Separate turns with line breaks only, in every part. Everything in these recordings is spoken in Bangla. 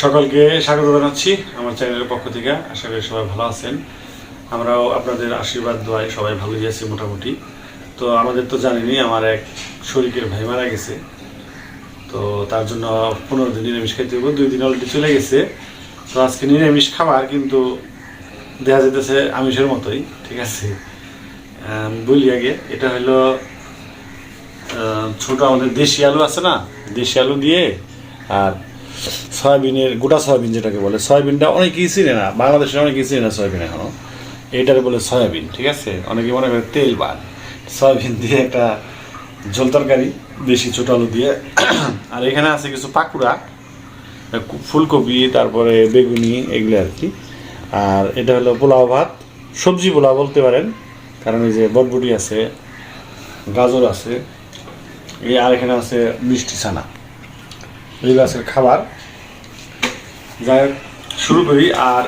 সকলকে স্বাগত জানাচ্ছি আমার চ্যানেলের পক্ষ থেকে। আশা করি সবাই ভালো আছেন। আমরাও আপনাদের আশীর্বাদ দোয়াই সবাই ভালোই আছি মোটামুটি। তো আমাদের তো জানেনই, আমার এক শরীরের ভাই মারা গেছে। তো তার জন্য পনেরো দিন নিরামিষ খাইতে হবে দুই দিন অলরেডি চলে গেছে। তো আজকে নিরামিষ খাবার, কিন্তু দেখা যেতেছে আমিষের মতোই, ঠিক আছে? বলি আগে, এটা হলো ছোট আমাদের দেশি আলু আছে না? দেশি আলু দিয়ে আর সয়াবিনের, গোটা সয়াবিন যেটাকে বলে, সয়াবিনটা অনেকেই চিনে না বাংলাদেশে অনেকেই চিনে না সয়াবিন এখনও। এটারে বলে সয়াবিন, ঠিক আছে? অনেকে মনে করে তেল বান সয়াবিন দিয়ে একটা ঝোল তরকারি, দেশি ছোট আলু দিয়ে। আর এখানে আছে কিছু পাকুড়া, ফুলকপি, তারপরে বেগুনি, এগুলো আর কি। আর এটা হলো পোলাও ভাত, সবজি পোলাও বলতে পারেন, কারণ এই যে বটবটি আছে, গাজর আছে, এই আর এখানে আছে মিষ্টি ছানা। এগুলো খাবার। যাই শুরু করি। আর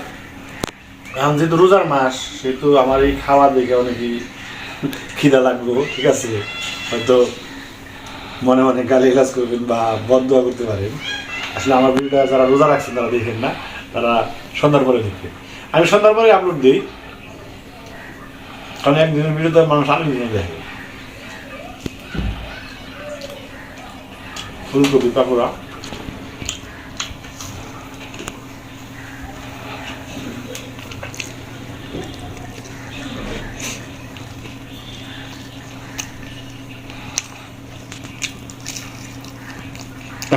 এখন যেহেতু রোজার মাস, সেহেতু আমার এই খাবার দেখে অনেকেই খিদা লাগবো ঠিক আছে? হয়তো মনে মনে গালি গাছ করবেন বা বদ্ধ করতে পারেন। আসলে আমার ভিডিওটা যারা রোজা রাখছেন, তারা দেখেন না, তারা সন্ধ্যার পরে দেখবে আমি সন্ধ্যার পরে আপলোড দিই। কারণ একদিনের ভিডিওতে মানুষ আরেক দিনে দেখে। ফুলকপি পাকোড়া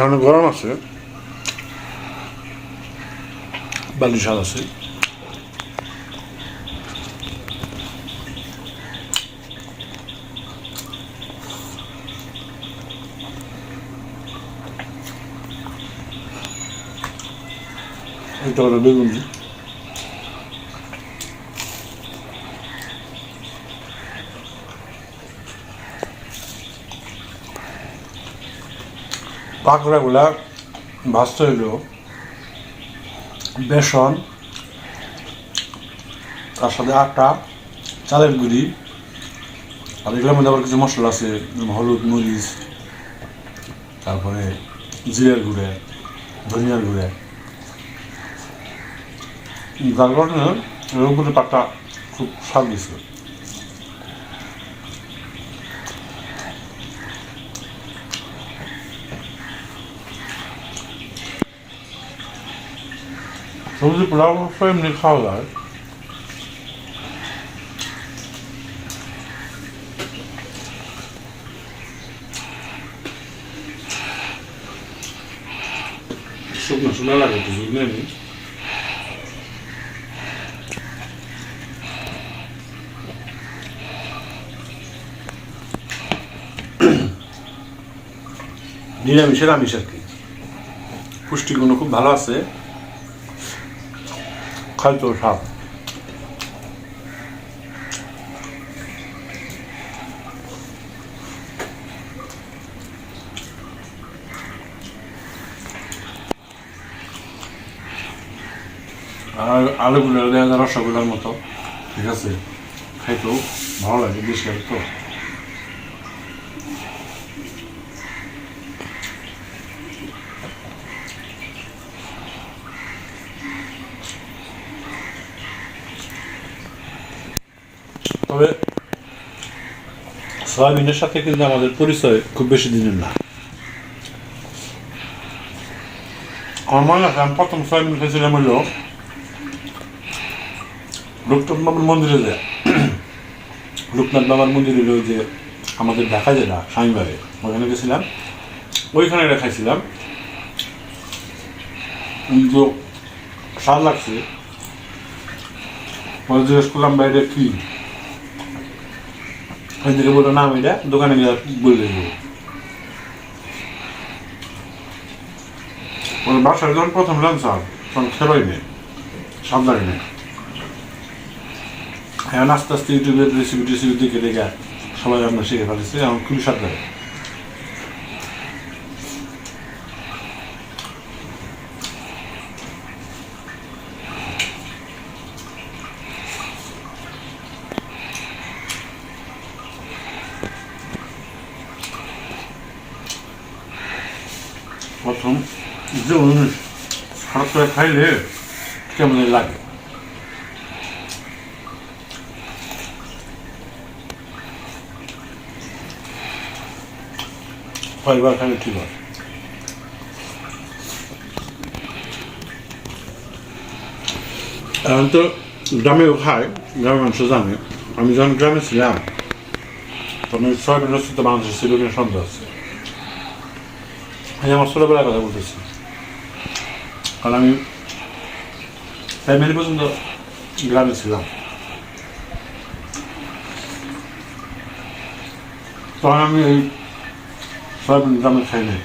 এখন গরম আছে। বালি স্বাদ আছে। এটা হলো বেগুনি পাকড়াগুলা ভাজতে হইল বেসন, তার সাথে আটা, চালের গুঁড়ি, আর এগুলোর মধ্যে আবার কিছু মশলা আছে হলুদ, মরিচ, তারপরে জিরের গুঁড়ে, ধনিয়ার গুঁড়ে। যার কারণে এর উপরে খুব স্বাদ দিচ্ছে সবজি পোলাও অবশ্য এমনি খাওয়া যায় শুকনো শুকনো লাগে তো নিরামিষের আমিষ আর কি পুষ্টিগুণ খুব ভালো আছে খাইতো সাপ আর আলুগুলো দেখা যায় রসগোল্লার মতো। ঠিক আছে। খাইতেও ভালো লাগে বেশি তো। তবে সয়াবিনের সাথে কিন্তু আমাদের পরিচয় খুব বেশি দিনের না। আমার মনে আছে আমি প্রথম সয়াবিন খেয়েছিলাম হলো লোকনাথ বাবার মন্দিরে যে লোকনাথ বাবার মন্দির ওই যে আমাদের ঢাকা যেটা স্বামীবারে ওখানে গেছিলাম। ওইখানে এটা খাইছিলাম। স্বাদ লাগছে জিজ্ঞেস করলাম বাইরে কি? ওই থেকে বলল নাম ওইটা দোকানে গিয়ে বলে দেবো। বাসায় যখন প্রথম লঞ্চ হয় তখন খেলোই নেই, সাবধানে নেই। এখন আস্তে আস্তে ইউটিউবের রেসিপি টেসিপি দেখে দেখে সবাই আমরা শিখে ফেলেছি, এখন খুবই সাবধানে। প্রথম যে মানুষ হঠাৎ করে খাইলে কেমন লাগে? কয়েকবার খাইলে ঠিক হয়। এখন তো খায়, গ্রামের মানুষ জানে। আমি যখন গ্রামে ছিলাম, তখন সয়াবিন রসিত বাংলাদেশ ছিল কিনা আছে। আমি আমার ছোটোবেলার কথা বলতেছি। কারণ আমি প্রাইমারি পর্যন্ত গ্রামে ছিলাম। তখন আমি এই সয়াবিন গ্রামে খাই নাই।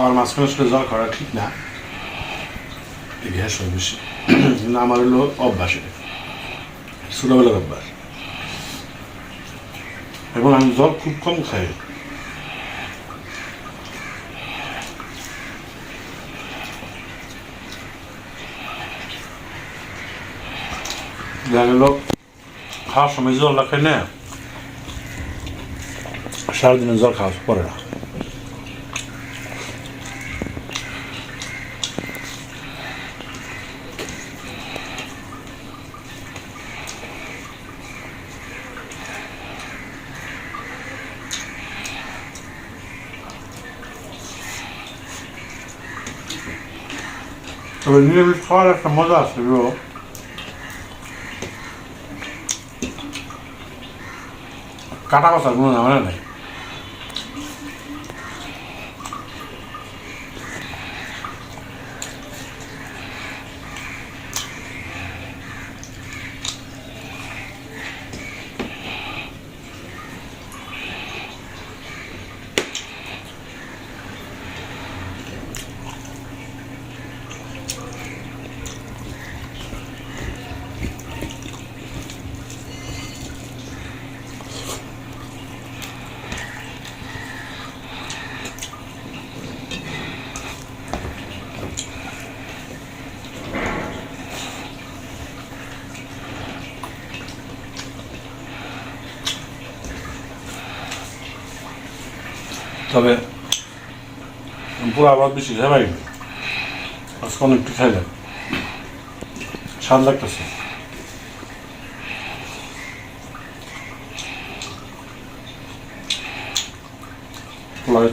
খাবার মাঝখানে আসলে জল করা ঠিক না এই গ্যাস হয় বেশি কিন্তু আমার হলো অভ্যাস এটা ছোটোবেলার অভ্যাস এবং আমি জল খুব কম খাই দেখা গেল খাওয়ার সময় জল রাখে না সারাদিনে জল খাওয়া পরে না তবে নিরামিষ খাওয়ার একটা মজা আছে ব্রো কাটা কথা কোনো ঝামেলা নেই। তবে পুরো আবার বেশি খাই আজকে অনেকটু খাইলাম। স্বাদ লাগতেছে।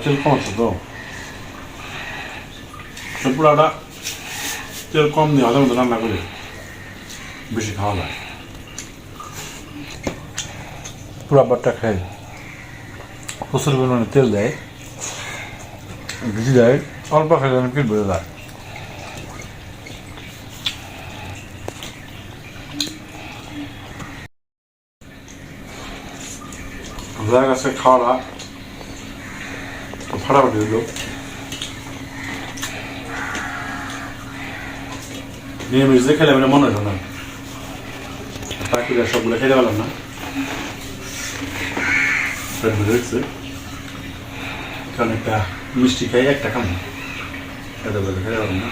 তেল কম আছে তো? পোলাওটা তেল কম দিয়ে হাজার মতো রান্না করে। বেশি খাওয়া যায়। পুরো আবারটা খাই। প্রচুর পরিমাণে তেল দেয়। পেট বেড়ে যায় যার কাছে খাওয়াটা ফাটাফাটি হইল নিরামিষ দিয়ে খেলে মানে মনে হলো না বাকিরা সবগুলো খেতে পারলাম না কারণ একটা মিষ্টি খাই একটা খাম খেতে পারলে খেতে পারলাম না।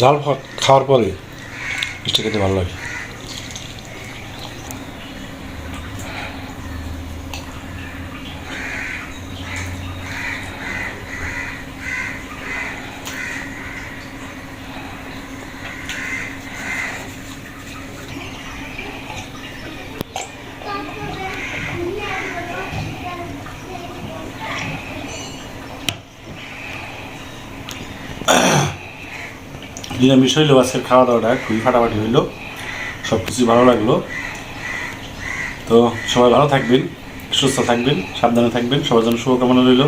জাল খাওয়ার পরে মিষ্টি খেতে ভালো লাগে। নিরামিষ হইল, আজকের খাওয়া দাওয়াটা খুবই ফাটাফাটি হইল সব কিছুই ভালো লাগল। তো সবাই ভালো থাকবেন, সুস্থ থাকবেন, সাবধানে থাকবেন, সবার জন্য শুভকামনা রইল।